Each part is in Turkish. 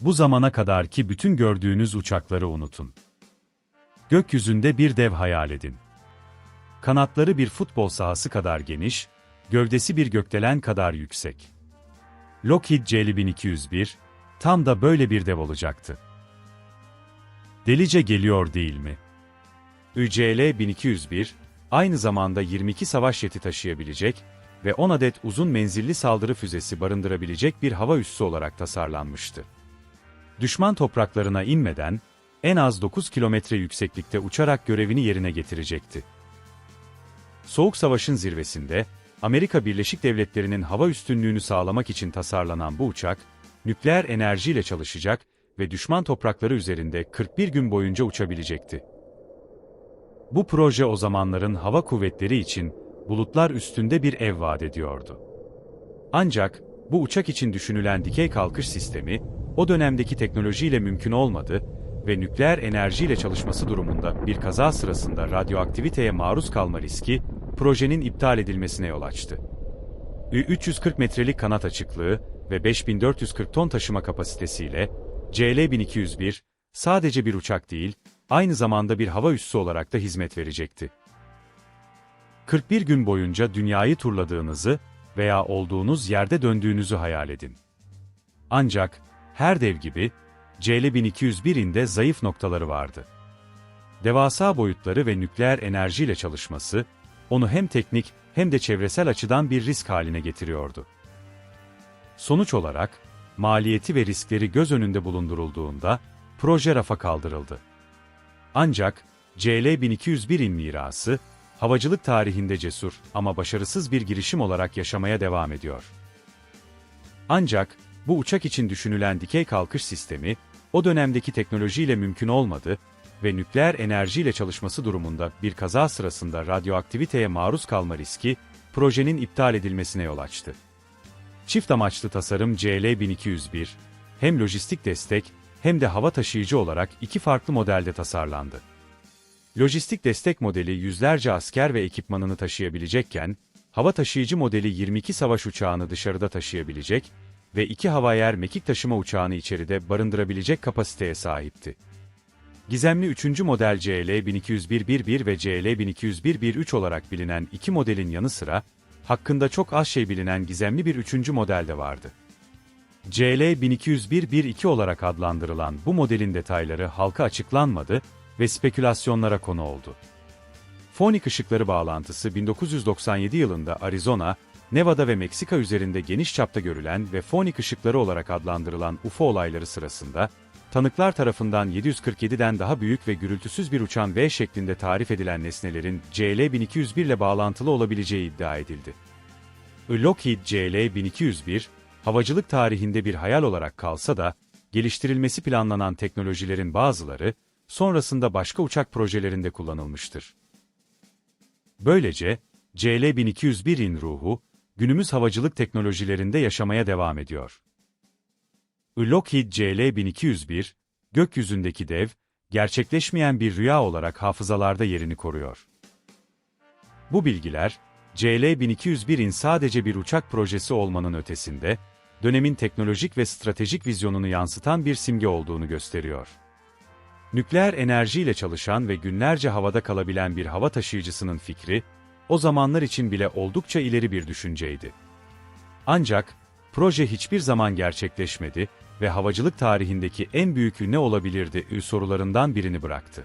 Bu zamana kadarki bütün gördüğünüz uçakları unutun. Gökyüzünde bir dev hayal edin. Kanatları bir futbol sahası kadar geniş, gövdesi bir gökdelen kadar yüksek. Lockheed CL-1201, tam da böyle bir dev olacaktı. Delice geliyor değil mi? UCL-1201, aynı zamanda 22 savaş jeti taşıyabilecek ve 10 adet uzun menzilli saldırı füzesi barındırabilecek bir hava üssü olarak tasarlanmıştı. Düşman topraklarına inmeden, en az 9 kilometre yükseklikte uçarak görevini yerine getirecekti. Soğuk Savaş'ın zirvesinde, Amerika Birleşik Devletleri'nin hava üstünlüğünü sağlamak için tasarlanan bu uçak, nükleer enerjiyle çalışacak ve düşman toprakları üzerinde 41 gün boyunca uçabilecekti. Bu proje o zamanların hava kuvvetleri için bulutlar üstünde bir ev vaat ediyordu. Ancak bu uçak için düşünülen dikey kalkış sistemi o dönemdeki teknolojiyle mümkün olmadı ve nükleer enerjiyle çalışması durumunda bir kaza sırasında radyoaktiviteye maruz kalma riski projenin iptal edilmesine yol açtı. 340 metrelik kanat açıklığı ve 5440 ton taşıma kapasitesiyle CL-1201 sadece bir uçak değil, aynı zamanda bir hava üssü olarak da hizmet verecekti. 41 gün boyunca dünyayı turladığınızı veya olduğunuz yerde döndüğünüzü hayal edin. Ancak her dev gibi CL-1201'in de zayıf noktaları vardı. Devasa boyutları ve nükleer enerjiyle çalışması, onu hem teknik hem de çevresel açıdan bir risk haline getiriyordu. Sonuç olarak, maliyeti ve riskleri göz önünde bulundurulduğunda, proje rafa kaldırıldı. Ancak, CL-1201'in mirası, havacılık tarihinde cesur ama başarısız bir girişim olarak yaşamaya devam ediyor. Ancak, bu uçak için düşünülen dikey kalkış sistemi, o dönemdeki teknolojiyle mümkün olmadı ve nükleer enerjiyle çalışması durumunda bir kaza sırasında radyoaktiviteye maruz kalma riski, projenin iptal edilmesine yol açtı. Çift amaçlı tasarım CL-1201, hem lojistik destek hem de hava taşıyıcı olarak iki farklı modelde tasarlandı. Lojistik destek modeli yüzlerce asker ve ekipmanını taşıyabilecekken, hava taşıyıcı modeli 22 savaş uçağını dışarıda taşıyabilecek ve iki havayer mekik taşıma uçağını içeride barındırabilecek kapasiteye sahipti. Gizemli 3. model CL-1201-11 ve CL-1201-13 olarak bilinen iki modelin yanı sıra, hakkında çok az şey bilinen gizemli bir üçüncü model de vardı. CL-1201-12 olarak adlandırılan bu modelin detayları halka açıklanmadı ve spekülasyonlara konu oldu. Fonik ışıkları bağlantısı 1997 yılında Arizona, Nevada ve Meksika üzerinde geniş çapta görülen ve fonik ışıkları olarak adlandırılan UFO olayları sırasında, tanıklar tarafından 747'den daha büyük ve gürültüsüz bir uçan V şeklinde tarif edilen nesnelerin CL-1201 ile bağlantılı olabileceği iddia edildi. Lockheed CL-1201, havacılık tarihinde bir hayal olarak kalsa da, geliştirilmesi planlanan teknolojilerin bazıları, sonrasında başka uçak projelerinde kullanılmıştır. Böylece, CL-1201'in ruhu, günümüz havacılık teknolojilerinde yaşamaya devam ediyor. Lockheed CL-1201, gökyüzündeki dev, gerçekleşmeyen bir rüya olarak hafızalarda yerini koruyor. Bu bilgiler, CL-1201'in sadece bir uçak projesi olmanın ötesinde, dönemin teknolojik ve stratejik vizyonunu yansıtan bir simge olduğunu gösteriyor. Nükleer enerjiyle çalışan ve günlerce havada kalabilen bir hava taşıyıcısının fikri, o zamanlar için bile oldukça ileri bir düşünceydi. Ancak, proje hiçbir zaman gerçekleşmedi ve havacılık tarihindeki en büyük ne olabilirdi sorularından birini bıraktı.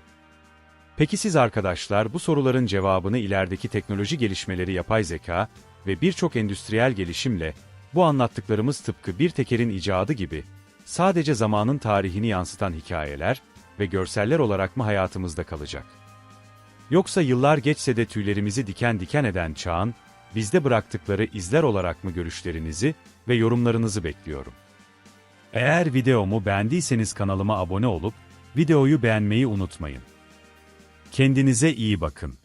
Peki siz arkadaşlar bu soruların cevabını ilerideki teknoloji gelişmeleri yapay zeka ve birçok endüstriyel gelişimle bu anlattıklarımız tıpkı bir tekerin icadı gibi sadece zamanın tarihini yansıtan hikayeler ve görseller olarak mı hayatımızda kalacak? Yoksa yıllar geçse de tüylerimizi diken diken eden çağın, bizde bıraktıkları izler olarak mı görüşlerinizi ve yorumlarınızı bekliyorum. Eğer videomu beğendiyseniz kanalıma abone olup, videoyu beğenmeyi unutmayın. Kendinize iyi bakın.